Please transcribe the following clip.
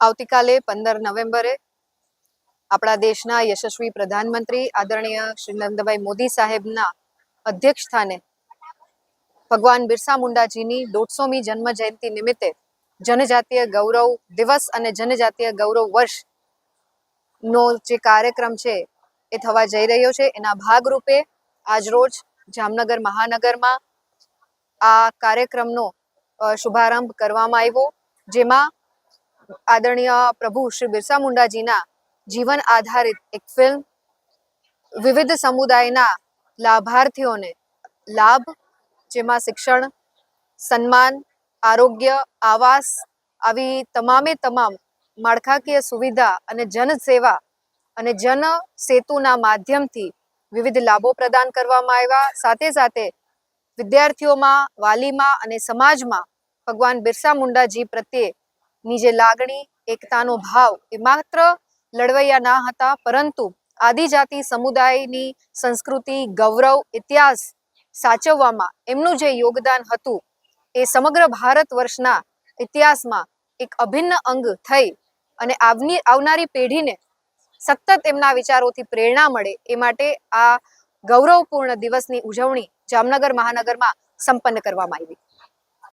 આવતીકાલે પંદર નવેમ્બરે આપણા દેશના યશસ્વી પ્રધાનમંત્રી આદરણીય શ્રી નરેન્દ્રભાઈ મોદી સાહેબના અધ્યક્ષ સ્થાને ભગવાન બિરસા મુંડાજીની દોઢસોમી જન્મ જયંતિ નિમિત્તે જનજાતીય ગૌરવ દિવસ અને જનજાતીય ગૌરવ વર્ષ નો જે કાર્યક્રમ છે એ થવા જઈ રહ્યો છે. એના ભાગરૂપે આજરોજ જામનગર મહાનગરમાં આ કાર્યક્રમનો શુભારંભ કરવામાં આવ્યો. જેમાં આદરણીય પ્રભુ શ્રી બિરસા મુંડાજીના જીવન આધારિત એક ફિલ્મ વિવિધ સમુદાયના લાભાર્થીઓને લાભ, જેમાં શિક્ષણ, સન્માન, આરોગ્ય, આવાસ આવી તમામે તમામ માળખાકીય સુવિધા અને જનસેવા અને જન સેતુના માધ્યમથી વિવિધ લાભો પ્રદાન કરવામાં આવ્યા. સાથે સાથે વિદ્યાર્થીઓમાં, વાલીમાં અને સમાજમાં ભગવાન બિરસા મુંડાજી પ્રત્યેની જે લાગણી, એકતાનો ભાવ એ માત્ર લડવૈયા ના હતા, પરંતુ આદિજાતિ સમુદાયની સંસ્કૃતિ, ગૌરવ, ઇતિહાસ સાચવવામાં એમનું જે યોગદાન હતું એ સમગ્ર ભારત વર્ષના ઇતિહાસમાં એક અભિન્ન અંગ થઈ અને આવની, આવનારી પેઢીને સતત એમના વિચારોથી પ્રેરણા મળે એ માટે આ ગૌરવપૂર્ણ દિવસની ઉજવણી જામનગર મહાનગરમાં સંપન્ન કરવામાં આવી.